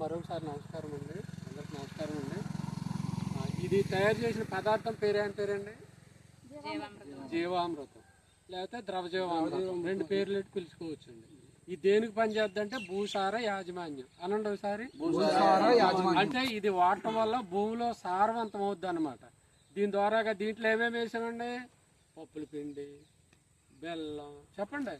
మరొకసారి నమస్కారం అండి. అందరికి నమస్కారం అండి. ఇది తయారు చేసిన పదార్థం పేరేం పేరండి? జీవామృతం. లేకపోతే ద్రవజీవామృతం. రెండు పేర్లు పెట్టి పిలుచుకోవచ్చండి. ఇది దేనికి పనిచేద్దంటే భూసార యాజమాన్యం. అనండి ఒకసారి. అంటే ఇది వాడటం వల్ల భూమిలో సారవంతం అవుద్ది అనమాట దీని ద్వారాగా దీంట్లో ఏమేమి వేసామండి? పప్పుల పిండి బెల్లం. చెప్పండి.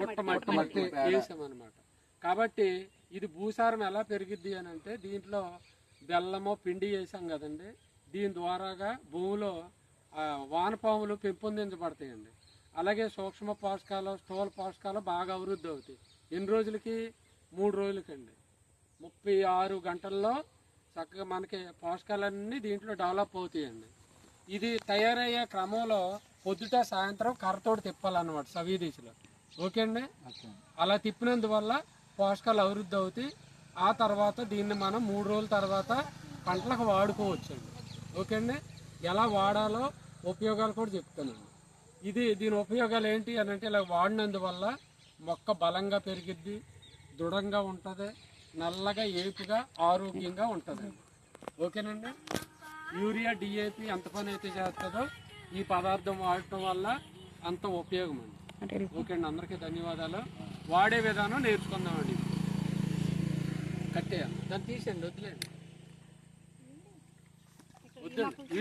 వేసామన్నమాట కాబట్టి ఇది భూసారం ఎలా పెరిగిద్ది అని అంటే దీంట్లో బెల్లము పిండి వేసాం కదండి. దీని ద్వారాగా భూమిలో వానపాములు పెంపొందించబడతాయండి. అలాగే సూక్ష్మ పోషకాలు స్థూల పోషకాలు బాగా అభివృద్ధి అవుతాయి. ఎన్ని రోజులకి? మూడు రోజులకండి. ముప్పై ఆరు గంటల్లో చక్కగా మనకి పోషకాలన్నీ దీంట్లో డెవలప్ అవుతాయండి. ఇది తయారయ్యే క్రమంలో పొద్దుట సాయంత్రం కర్రతోటి తిప్పాలన్నమాట సవీ దిశలో. ఓకే అండి? అలా తిప్పినందువల్ల పోషకాలు అభివృద్ధి అవుతాయి. ఆ తర్వాత దీన్ని మనం మూడు రోజుల తర్వాత పంటలకు వాడుకోవచ్చండి. ఓకే అండి? ఎలా వాడాలో ఉపయోగాలు కూడా చెప్తానండి. ఇది దీని ఉపయోగాలు ఏంటి అని అంటే ఇలా వాడినందువల్ల మొక్క బలంగా పెరిగిద్ది దృఢంగా ఉంటుంది నల్లగా ఏపుగా ఆరోగ్యంగా ఉంటుందండి. ఓకేనండి? యూరియా డిఏపి ఎంత పని అయితే చేస్తుందో ఈ పదార్థం వాడటం వల్ల అంత ఉపయోగం అండి. ఓకే అండి అందరికీ ధన్యవాదాలు. వాడే విధానం నేర్చుకుందామండి. కట్టేయాలి. దాన్ని తీసేయండి వదిలేండి వద్దండి.